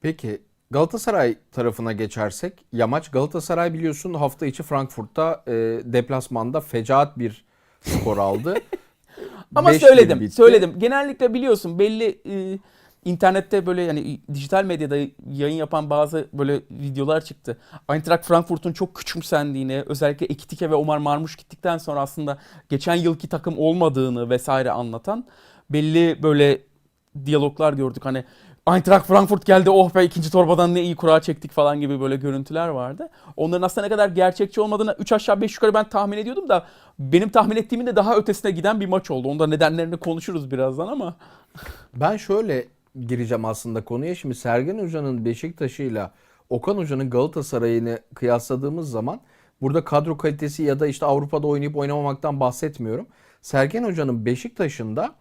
Peki Galatasaray tarafına geçersek yamaç Galatasaray biliyorsun hafta içi Frankfurt'ta e, deplasmanda fecaat bir skor aldı. Ama 5-1 söyledim, bitti. söyledim. Genellikle biliyorsun belli e, internette böyle yani dijital medyada yayın yapan bazı böyle videolar çıktı. Eintracht Frankfurt'un çok küçümsendiğini, özellikle Ekitike ve Omar Marmuş gittikten sonra aslında geçen yılki takım olmadığını vesaire anlatan belli böyle diyaloglar gördük. Hani Eintracht Frankfurt geldi oh be ikinci torbadan ne iyi kura çektik falan gibi böyle görüntüler vardı. Onların aslında ne kadar gerçekçi olmadığını 3 aşağı 5 yukarı ben tahmin ediyordum da benim tahmin ettiğimin de daha ötesine giden bir maç oldu. Onda nedenlerini konuşuruz birazdan ama. Ben şöyle gireceğim aslında konuya. Şimdi Sergen Hoca'nın Beşiktaş'ıyla Okan Hoca'nın Galatasaray'ını kıyasladığımız zaman burada kadro kalitesi ya da işte Avrupa'da oynayıp oynamamaktan bahsetmiyorum. Sergen Hoca'nın Beşiktaş'ında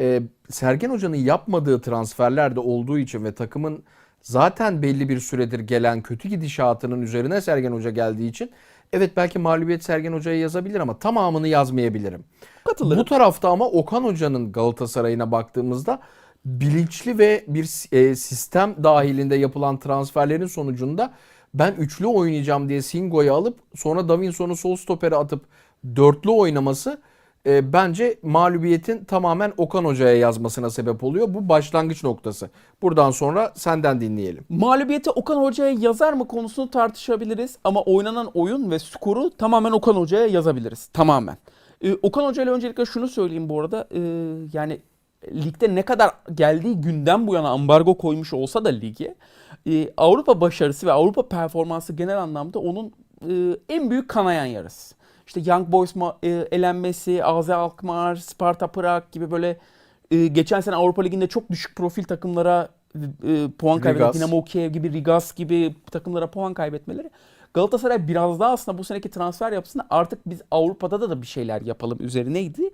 e, Sergen Hoca'nın yapmadığı transferler de olduğu için ve takımın zaten belli bir süredir gelen kötü gidişatının üzerine Sergen Hoca geldiği için evet belki mağlubiyet Sergen Hoca'ya yazabilir ama tamamını yazmayabilirim. Katılırım. Bu tarafta ama Okan Hoca'nın Galatasaray'ına baktığımızda bilinçli ve bir e, sistem dahilinde yapılan transferlerin sonucunda ben üçlü oynayacağım diye Singo'yu alıp sonra Davinson'u sol stopere atıp dörtlü oynaması e, bence mağlubiyetin tamamen Okan Hoca'ya yazmasına sebep oluyor. Bu başlangıç noktası. Buradan sonra senden dinleyelim. Mağlubiyeti Okan Hoca'ya yazar mı konusunu tartışabiliriz ama oynanan oyun ve skoru tamamen Okan Hoca'ya yazabiliriz. Tamamen. Ee, Okan Hoca ile öncelikle şunu söyleyeyim bu arada. Ee, yani ligde ne kadar geldiği günden bu yana ambargo koymuş olsa da lige e, Avrupa başarısı ve Avrupa performansı genel anlamda onun e, en büyük kanayan yarası. İşte Young Boys e, elenmesi, AZ Alkmaar, Sparta Prag gibi böyle e, geçen sene Avrupa Ligi'nde çok düşük profil takımlara e, puan kaybeden. Dinamo Kiev gibi, Rigas gibi takımlara puan kaybetmeleri. Galatasaray biraz daha aslında bu seneki transfer yapısında artık biz Avrupa'da da, da bir şeyler yapalım üzerineydi.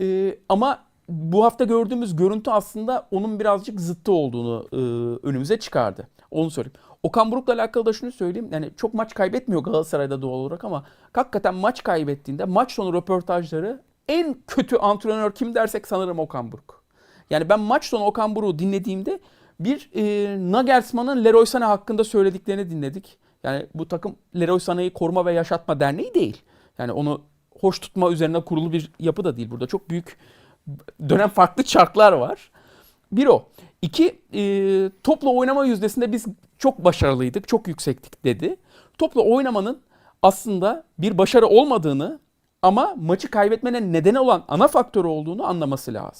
E, ama bu hafta gördüğümüz görüntü aslında onun birazcık zıttı olduğunu e, önümüze çıkardı. Onu söyleyeyim. Okan Buruk'la alakalı da şunu söyleyeyim. Yani çok maç kaybetmiyor Galatasaray'da doğal olarak ama hakikaten maç kaybettiğinde maç sonu röportajları en kötü antrenör kim dersek sanırım Okan Buruk. Yani ben maç sonu Okan Buruk'u dinlediğimde bir e, Nagelsmann'ın Leroy Sané hakkında söylediklerini dinledik. Yani bu takım Leroy Sané'yi koruma ve yaşatma derneği değil. Yani onu hoş tutma üzerine kurulu bir yapı da değil. Burada çok büyük dönem farklı çarklar var. Bir o. İki, e, topla oynama yüzdesinde biz çok başarılıydık, çok yüksektik dedi. Topla oynamanın aslında bir başarı olmadığını ama maçı kaybetmenin nedeni olan ana faktörü olduğunu anlaması lazım.